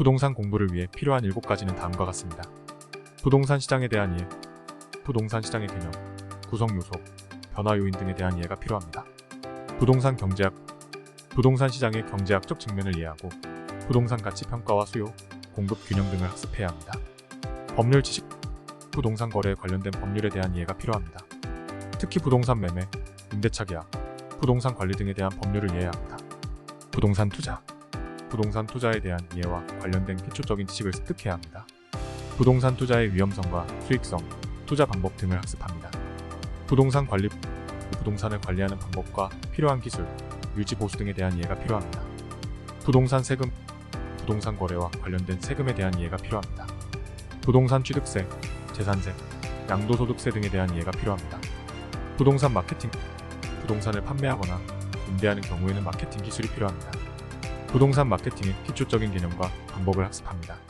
부동산 공부를 위해 필요한 7가지는 다음과 같습니다. 부동산 시장에 대한 이해, 부동산 시장의 개념, 구성 요소, 변화 요인 등에 대한 이해가 필요합니다. 부동산 경제학, 부동산 시장의 경제학적 측면을 이해하고 부동산 가치 평가와 수요, 공급 균형 등을 학습해야 합니다. 법률 지식, 부동산 거래에 관련된 법률에 대한 이해가 필요합니다. 특히 부동산 매매, 임대차 계약, 부동산 관리 등에 대한 법률을 이해해야 합니다. 부동산 투자, 부동산 투자에 대한 이해와 관련된 기초적인 지식을 습득해야 합니다. 부동산 투자의 위험성과 수익성, 투자 방법 등을 학습합니다. 부동산 관리, 부동산을 관리하는 방법과 필요한 기술, 유지 보수 등에 대한 이해가 필요합니다. 부동산 세금, 부동산 거래와 관련된 세금에 대한 이해가 필요합니다. 부동산 취득세, 재산세, 양도소득세 등에 대한 이해가 필요합니다. 부동산 마케팅, 부동산을 판매하거나 임대하는 경우에는 마케팅 기술이 필요합니다. 부동산 마케팅의 기초적인 개념과 방법을 학습합니다.